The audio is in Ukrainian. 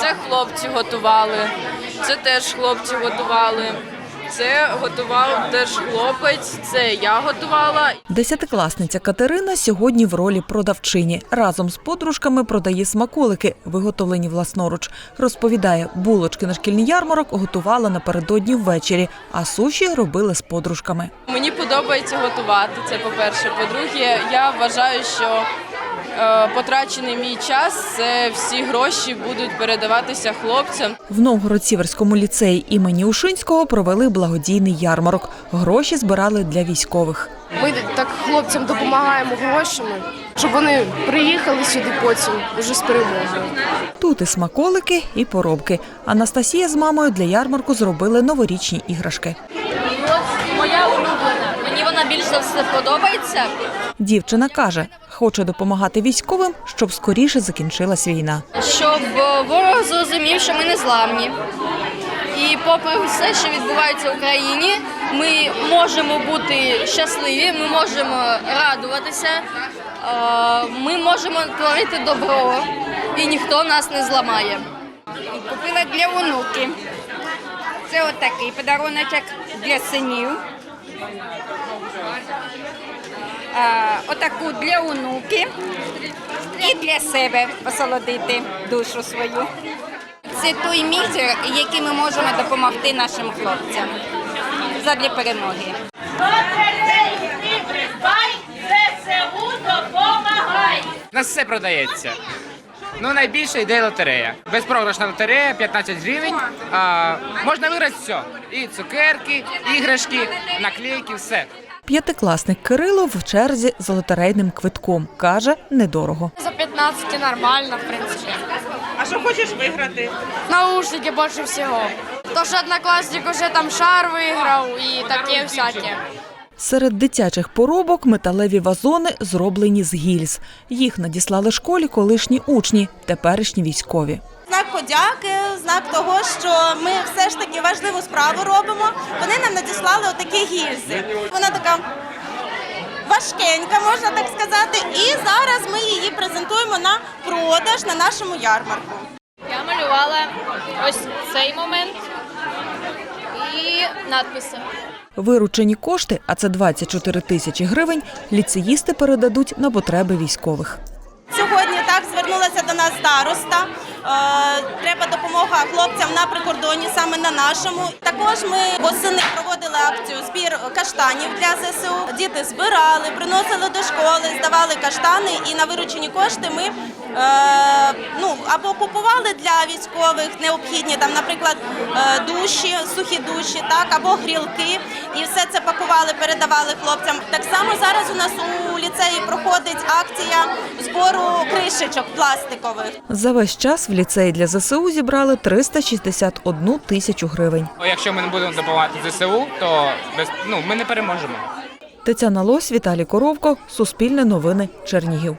Це хлопці готували, це теж хлопці готували. Це готував теж хлопець, це я готувала. Десятикласниця Катерина сьогодні в ролі продавчині. Разом з подружками продає смаколики, виготовлені власноруч. Розповідає, булочки на шкільний ярмарок готувала напередодні ввечері, а суші робили з подружками. Мені подобається готувати. Це по-перше. По-друге, я вважаю, що потрачений мій час це всі гроші будуть передаватися хлопцям. В Новгород-Сіверському ліцеї імені Ушинського провели благодійний ярмарок. Гроші збирали для військових. Ми так хлопцям допомагаємо грошами, щоб вони приїхали сюди потім уже з перемогою. Тут і смаколики, і поробки. Анастасія з мамою для ярмарку зробили новорічні іграшки. Моя улюблена. Мені вона більш за все подобається. Дівчина каже, хоче допомагати військовим, щоб скоріше закінчилась війна. Щоб е, ворог зрозумів, що ми не зламні. І попри все, що відбувається в Україні, ми можемо бути щасливі, ми можемо радуватися, е, ми можемо творити добро, і ніхто нас не зламає. Купила для онуки. Це отакий подаруночок для синів. А, отаку для онуки і для себе посолодити душу свою. Це той мізер, яким ми можемо допомогти нашим хлопцям задля перемоги. У нас все продається. Ну, найбільше йде лотерея. Безпрограшна лотерея, 15 гривень. А, можна виграти все. І цукерки, іграшки, наклейки, все. П'ятикласник Кирило в черзі з лотерейним квитком. Каже, недорого. За 15 нормально, в принципі. А що хочеш виграти? Наушники більше всього. То, що однокласник уже там шар виграв і таке всяке. Серед дитячих поробок металеві вазони зроблені з гільз. Їх надіслали школі колишні учні, теперішні військові. Подяки, знак того, що ми все ж таки важливу справу робимо. Вони нам надіслали отакі гільзи. Вона така важкенька, можна так сказати. І зараз ми її презентуємо на продаж на нашому ярмарку. Я малювала ось цей момент і надписи. Виручені кошти, а це 24 тисячі гривень, ліцеїсти передадуть на потреби військових. Сьогодні так звернулася до нас староста. Е, Треба допомога хлопцям на прикордоні, саме на нашому. Також ми восени проводили акцію збір каштанів для ЗСУ. Діти збирали, приносили до школи, здавали каштани, і на виручені кошти ми е, ну або купували для військових необхідні там, наприклад, е, душі, сухі душі, так або грілки, і все це пакували, передавали хлопцям. Так само зараз у нас у ліцеї проходить акція збору кришечок пластикових. За весь час ліцеї для ЗСУ зібрали 361 тисячу гривень. Якщо ми не будемо допомагати ЗСУ, то без, ну, ми не переможемо. Тетяна Лось, Віталій Коровко, Суспільне новини, Чернігів.